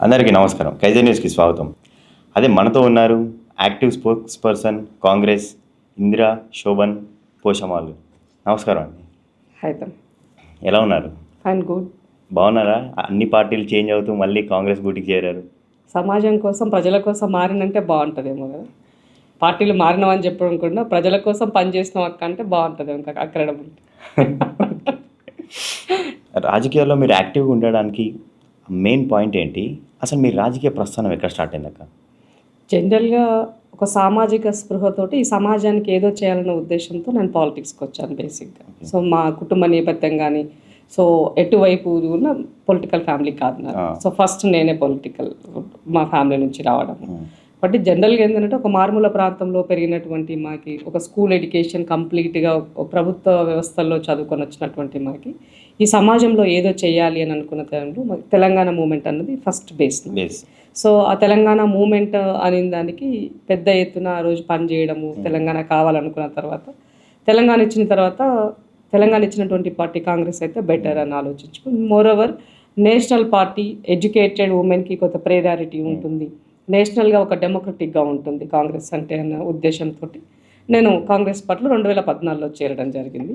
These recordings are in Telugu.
అందరికీ నమస్కారం. కైజర్ న్యూస్కి స్వాగతం. అదే మనతో ఉన్నారు active spokesperson Congress Indira Shobhan పోషమాలు. నమస్కారం అండి. హైతం ఎలా ఉన్నారు? Fine good. బాగున్నారా? అన్ని పార్టీలు చేంజ్ అవుతూ మళ్ళీ కాంగ్రెస్ గూటికి చేరారు. సమాజం కోసం ప్రజల కోసం మారినంటే బాగుంటుందేమో కదా. పార్టీలు మారినవని చెప్పడం కూడా ప్రజల కోసం పనిచేసిన అక్క అంటే బాగుంటుంది ఇంకా అక్కడ రాజకీయాల్లో మీరు యాక్టివ్గా ఉండడానికి మెయిన్ పాయింట్ ఏంటి? అసలు మీ రాజకీయ ప్రస్థానం ఎక్కడ స్టార్ట్ అయిందాక జనరల్గా ఒక సామాజిక స్పృహతోటి ఈ సమాజానికి ఏదో చేయాలన్న ఉద్దేశంతో నేను పాలిటిక్స్కి వచ్చాను బేసిక్గా. సో మా కుటుంబ నేపథ్యం కానీ సో ఎటువైపు ఉన్న పొలిటికల్ ఫ్యామిలీ కాదు. ఆ. సో ఫస్ట్ నేనే పొలిటికల్ మా ఫ్యామిలీ నుంచి రావడం. బట్ జనరల్గా ఏంటంటే ఒక మారుమూల ప్రాంతంలో పెరిగినటువంటి మాకి ఒక స్కూల్ ఎడ్యుకేషన్ కంప్లీట్గా ప్రభుత్వ వ్యవస్థల్లో చదువుకొని వచ్చినటువంటి మాకి ఈ సమాజంలో ఏదో చేయాలి అని అనుకున్న టైంలో తెలంగాణ మూమెంట్ అన్నది ఫస్ట్ బేస్ బేస్ సో ఆ తెలంగాణ మూమెంట్ అనే దానికి పెద్ద ఎత్తున ఆ రోజు పని చేయడము తెలంగాణ కావాలనుకున్న తర్వాత తెలంగాణ ఇచ్చిన తర్వాత తెలంగాణ ఇచ్చినటువంటి పార్టీ కాంగ్రెస్ అయితే బెటర్ అని ఆలోచించుకుని moreover national party educated ఉమెన్కి కొంత ప్రేరారిటీ ఉంటుంది. నేషనల్గా ఒక డెమోక్రటిక్గా ఉంటుంది కాంగ్రెస్ అంటే అన్న ఉద్దేశంతో నేను కాంగ్రెస్ పార్టీలో రెండు వేల పద్నాలుగులో చేరడం జరిగింది.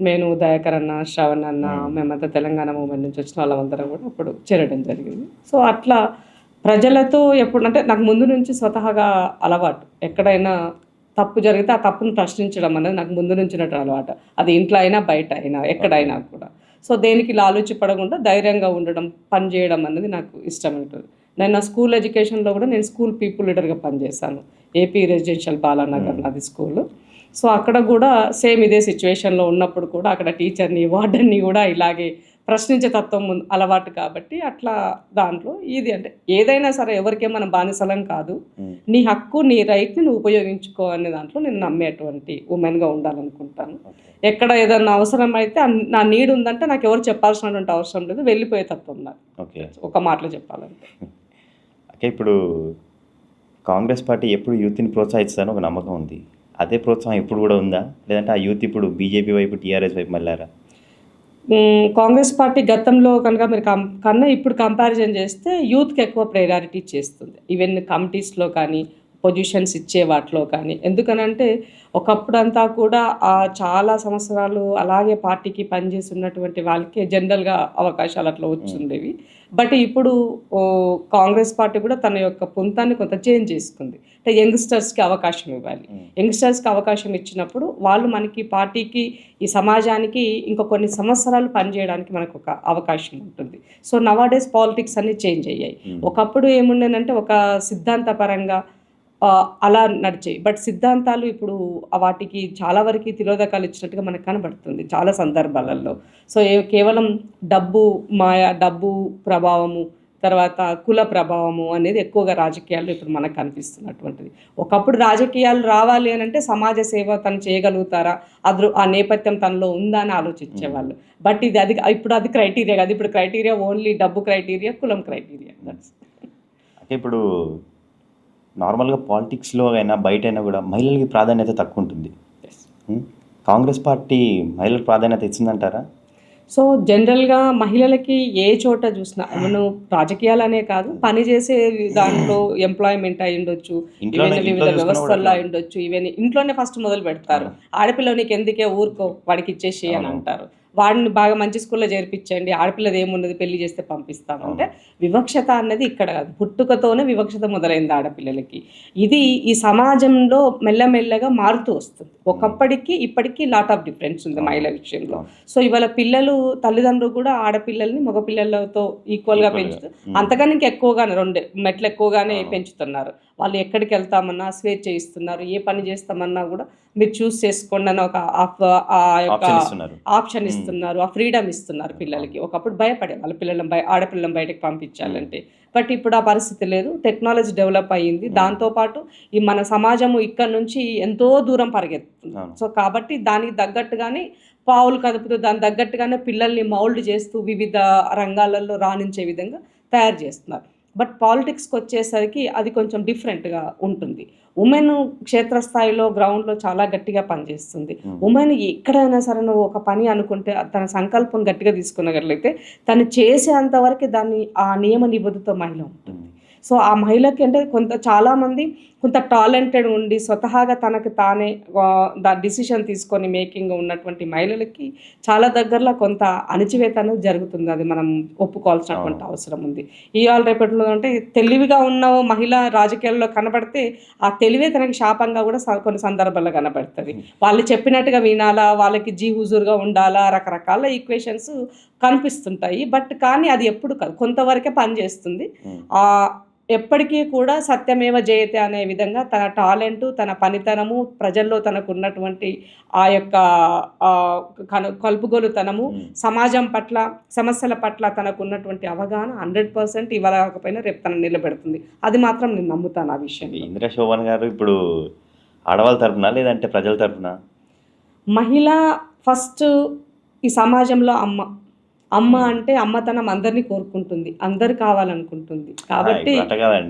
నేను దయాకర్ అన్న శ్రవణ్ అన్న మేమంతా తెలంగాణ మూమెంట్ నుంచి వచ్చిన వాళ్ళందరం కూడా అప్పుడు చేరడం జరిగింది. సో అట్లా ప్రజలతో ఎప్పుడు అంటే నాకు ముందు నుంచి స్వతహాగా అలవాటు. ఎక్కడైనా తప్పు జరిగితే ఆ తప్పును ప్రశ్నించడం అనేది నాకు ముందు నుంచి ఉన్నట్టు అలవాటు. అది ఇంట్లో అయినా బయట అయినా ఎక్కడైనా కూడా. సో దేనికి లాలోచి పడకుండా ధైర్యంగా ఉండడం పని చేయడం అనేది నాకు ఇష్టం ఉంటుంది. నేను నా స్కూల్ ఎడ్యుకేషన్లో కూడా నేను స్కూల్ పీపుల్ లీడర్గా పనిచేశాను. ఏపీ రెసిడెన్షియల్ బాలానగర్ నాది స్కూల్. సో అక్కడ కూడా సేమ్ ఇదే సిచ్యువేషన్లో ఉన్నప్పుడు కూడా అక్కడ టీచర్ని వార్డెన్ని కూడా ఇలాగే ప్రశ్నించే తత్వం అలవాటు కాబట్టి అట్లా దాంట్లో ఇది అంటే ఏదైనా సరే ఎవరికే మనం బానిసలం కాదు. నీ హక్కు నీ రైట్ని నువ్వు ఉపయోగించుకో అనే దాంట్లో నేను నమ్మేటువంటి ఉమెన్గా ఉండాలనుకుంటాను. ఎక్కడ ఏదైనా అవసరం అయితే నా నీడ్ ఉందంటే నాకు ఎవరు చెప్పాల్సినటువంటి అవసరం లేదు. వెళ్ళిపోయే తత్వం నాకు ఓకే. ఒక మాటలో చెప్పాలంటే. ఓకే ఇప్పుడు కాంగ్రెస్ పార్టీ ఎప్పుడు యూత్ని ప్రోత్సహిస్తారని ఒక నమ్మకం ఉంది. అదే ప్రోత్సాహం ఇప్పుడు కూడా ఉందా? లేదంటే ఆ యూత్ ఇప్పుడు బీజేపీ వైపు టీఆర్ఎస్ వైపు మళ్ళారా? కాంగ్రెస్ పార్టీ గతంలో కనుక మీరు కం కన్నా ఇప్పుడు కంపారిజన్ చేస్తే యూత్కి ఎక్కువ ప్రయారిటీ చేస్తుంది. ఈవెన్ కమిటీస్లో కానీ పొజిషన్స్ ఇచ్చే వాటిలో కానీ. ఎందుకనంటే ఒకప్పుడు అంతా కూడా ఆ చాలా సంవత్సరాలు అలాగే పార్టీకి పనిచేసి ఉన్నటువంటి వాళ్ళకి జనరల్గా అవకాశాలు అట్లా వచ్చిండేవి. బట్ ఇప్పుడు కాంగ్రెస్ పార్టీ కూడా తన యొక్క పొంతాన్ని కొంత చేంజ్ చేసుకుంది. అంటే యంగ్స్టర్స్కి అవకాశం ఇవ్వాలి. యంగ్స్టర్స్కి అవకాశం ఇచ్చినప్పుడు వాళ్ళు మనకి పార్టీకి ఈ సమాజానికి ఇంకా కొన్ని సంవత్సరాలు పనిచేయడానికి మనకు ఒక అవకాశం ఉంటుంది. సో నవాడేస్ పాలిటిక్స్ అన్ని చేంజ్ అయ్యాయి. ఒకప్పుడు ఏముండేనంటే ఒక సిద్ధాంతపరంగా అలా నడిచాయి. బట్ సిద్ధాంతాలు ఇప్పుడు వాటికి చాలా వరకు తిరోధకాలు ఇచ్చినట్టుగా మనకు కనబడుతుంది చాలా సందర్భాలలో. సో కేవలం డబ్బు మాయ డబ్బు ప్రభావము తర్వాత కుల ప్రభావము అనేది ఎక్కువగా రాజకీయాల్లో ఇప్పుడు మనకు కనిపిస్తున్నటువంటిది. ఒకప్పుడు రాజకీయాలు రావాలి అని అంటే సమాజ సేవ తను చేయగలుగుతారా? అదృ ఆ నేపథ్యం తనలో ఉందా అని ఆలోచించేవాళ్ళు. బట్ ఇది అది ఇప్పుడు అది క్రైటీరియా కాదు. ఇప్పుడు క్రైటీరియా ఓన్లీ డబ్బు క్రైటీరియా కులం క్రైటీరియా. అంటే ఇప్పుడు నార్మల్గా పాలిటిక్స్లో అయినా బయట అయినా కూడా మహిళలకి ప్రాధాన్యత తక్కువ ఉంటుంది? కాంగ్రెస్ పార్టీ మహిళలకు ప్రాధాన్యత ఇచ్చిందంటారా? సో జనరల్గా మహిళలకి ఏ చోట చూసినా మనం రాజకీయాలనే కాదు పని చేసే దాంట్లో ఎంప్లాయ్మెంట్ అయి ఉండొచ్చు వివిధ వ్యవస్థల్లో అయి ఉండొచ్చు ఈవెన్ ఇంట్లోనే ఫస్ట్ మొదలు పెడతారు ఆడపిల్ల నీకు ఎందుకే ఊరుకో వాడికి ఇచ్చేసి అని అంటారు. వాడిని బాగా మంచి స్కూల్లో చేర్పించండి ఆడపిల్లది ఏమున్నది పెళ్ళి చేస్తే పంపిస్తాం అంటే వివక్షత అన్నది ఇక్కడ కాదు. పుట్టుకతోనే వివక్షత మొదలైంది ఆడపిల్లలకి. ఇది ఈ సమాజంలో మెల్లమెల్లగా మారుతూ వస్తుంది. ఒకప్పటికి ఇప్పటికీ లాట్ ఆఫ్ డిఫరెన్స్ ఉంది మహిళల విషయంలో. సో ఇవాళ పిల్లలు తల్లిదండ్రులు కూడా ఆడపిల్లల్ని మగపిల్లలతో ఈక్వల్గా పెంచుతూ అంతకన్నా ఇంకా ఎక్కువగానే రెండు మెట్లు ఎక్కువగానే పెంచుతున్నారు. వాళ్ళు ఎక్కడికి వెళ్తామన్నా స్వేచ్ఛ ఇస్తున్నారు ఏ పని చేస్తామన్నా కూడా మీరు చూస్ చేసుకోండి అని ఒక ఆఫ్- ఆ యొక్క ఆప్షన్ ఇస్తున్నారు. ఆప్షన్ ఇస్తున్నారు ఆ ఫ్రీడమ్ ఇస్తున్నారు పిల్లలకి. ఒకప్పుడు భయపడే వాళ్ళ పిల్లలను బయ ఆడపిల్లలను బయటకు పంపించాలంటే. బట్ ఇప్పుడు ఆ పరిస్థితి లేదు. టెక్నాలజీ డెవలప్ అయ్యింది. దాంతోపాటు ఈ మన సమాజము ఇక్కడ నుంచి ఎంతో దూరం పరిగెత్తుతుంది. అవును. సో కాబట్టి దానికి తగ్గట్టుగానే పావులు కదుపుతూ దానికి తగ్గట్టుగానే పిల్లల్ని మౌల్డ్ చేస్తూ వివిధ రంగాలలో రాణించే విధంగా తయారు చేస్తున్నారు. బట్ పాలిటిక్స్కి వచ్చేసరికి అది కొంచెం డిఫరెంట్గా ఉంటుంది. ఉమెన్ క్షేత్రస్థాయిలో గ్రౌండ్లో చాలా గట్టిగా పనిచేస్తుంది. ఉమెన్ ఎక్కడైనా సరే నువ్వు ఒక పని అనుకుంటే తన సంకల్పం గట్టిగా తీసుకున్నట్లయితే తను చేసేంత వరకు దాన్ని ఆ నియమ నిబద్ధతో మహిళ ఉంటుంది. సో ఆ మహిళకి అంటే కొంత చాలామంది కొంత టాలెంటెడ్ ఉండి స్వతహాగా తనకి తానే డిసిషన్ తీసుకొని మేకింగ్ ఉన్నటువంటి మహిళలకి చాలా దగ్గరలో కొంత అణచివేత అనేది జరుగుతుంది. అది మనం ఒప్పుకోవాల్సినటువంటి అవసరం ఉంది. ఇవాళ రేపట్లో అంటే తెలివిగా ఉన్న మహిళ రాజకీయాల్లో కనబడితే ఆ తెలివే తనకి శాపంగా కూడా కొన్ని సందర్భాల్లో కనబడుతుంది. వాళ్ళు చెప్పినట్టుగా వినాలా? వాళ్ళకి జీ హుజూర్గా ఉండాలా? రకరకాల ఈక్వేషన్స్ కనిపిస్తుంటాయి. బట్ కానీ అది ఎప్పుడు కాదు. కొంతవరకే పనిచేస్తుంది ఎప్పటికీ కూడా సత్యమేవ జయతే అనే విధంగా తన టాలెంట్ తన పనితనము ప్రజల్లో తనకు ఉన్నటువంటి ఆ యొక్క కను కలుపుగోలుతనము. సమాజం పట్ల సమస్యల పట్ల తనకు ఉన్నటువంటి అవగాహన హండ్రెడ్ పర్సెంట్ ఇవాళ కాకపోయినా రేపు తను నిలబెడుతుంది. అది మాత్రం నేను నమ్ముతాను ఆ విషయం ఇందిరా శోభన్ గారు ఇప్పుడు ఆడవాళ్ళ తరపున లేదంటే ప్రజల తరపున? మహిళ ఫస్ట్ ఈ సమాజంలో అమ్మ. అమ్మ అంటే అమ్మతనం అందరినీ కోరుకుంటుంది అందరు కావాలనుకుంటుంది. కాబట్టి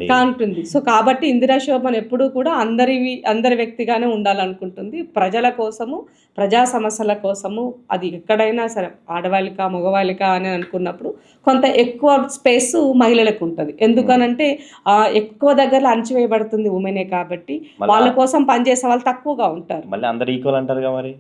కాంటుంది. సో కాబట్టి ఇందిరా శోభన్ ఎప్పుడూ కూడా అందరి అందరి వ్యక్తిగానే ఉండాలనుకుంటుంది. ప్రజల కోసము ప్రజా సమస్యల కోసము అది ఎక్కడైనా సరే ఆడవాళ్ళిక మగవాళ్ళిక అని అనుకున్నప్పుడు కొంత ఎక్కువ స్పేస్ మహిళలకు ఉంటుంది. ఎందుకనంటే ఆ, ఎక్కువ దగ్గర అణచివేయబడుతుంది ఉమెనే కాబట్టి వాళ్ళ కోసం పనిచేసే వాళ్ళు తక్కువగా ఉంటారు. మళ్ళీ అందరు ఈక్వల్ అంటారుగా మరి?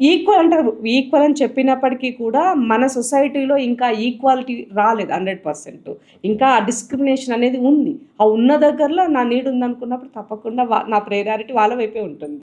ఈక్వల్ అంటారు. ఈక్వల్ అని చెప్పినప్పటికీ కూడా మన సొసైటీలో ఇంకా ఈక్వాలిటీ రాలేదు హండ్రెడ్ పర్సెంట్ ఇంకా డిస్క్రిమినేషన్ అనేది ఉంది. ఆ ఉన్న దగ్గరలో నా నీడు ఉందనుకున్నప్పుడు తప్పకుండా వా- నా ప్రయారిటీ వాళ్ళ వైపే ఉంటుంది.